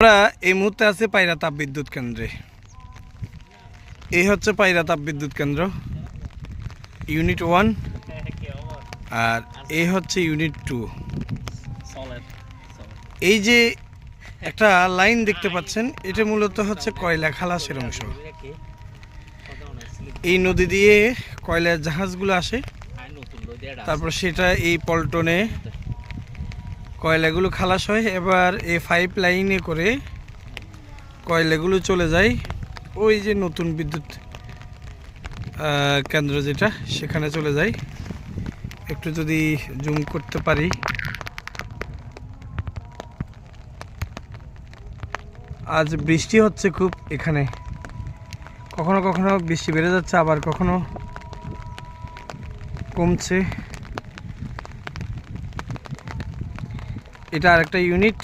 আমরা এই মুহূর্তে আছে পায়রা তাপ বিদ্যুৎ কেন্দ্রে। এই হচ্ছে পায়রা তাপ বিদ্যুৎ কেন্দ্র, ইউনিট ওয়ান, আর এই হচ্ছে ইউনিট টু। এই যে একটা লাইন দেখতে পাচ্ছেন, এটা মূলত হচ্ছে কয়লা খালাসের অংশ। এই নদী দিয়ে কয়লার জাহাজগুলো আসে, তারপর সেটা এই পল্টনে কয়লাগুলো খালাস হয়। এবার এই পাইপ লাইনে করে কয়লাগুলো চলে যায়। ওই যে নতুন বিদ্যুৎ কেন্দ্র যেটা, সেখানে চলে যায়। একটু যদি জুম করতে পারি। আজ বৃষ্টি হচ্ছে খুব এখানে। কখনো কখনো বৃষ্টি বেড়ে যাচ্ছে, আবার কখনো কমছে। এটা আরেকটা ইউনিট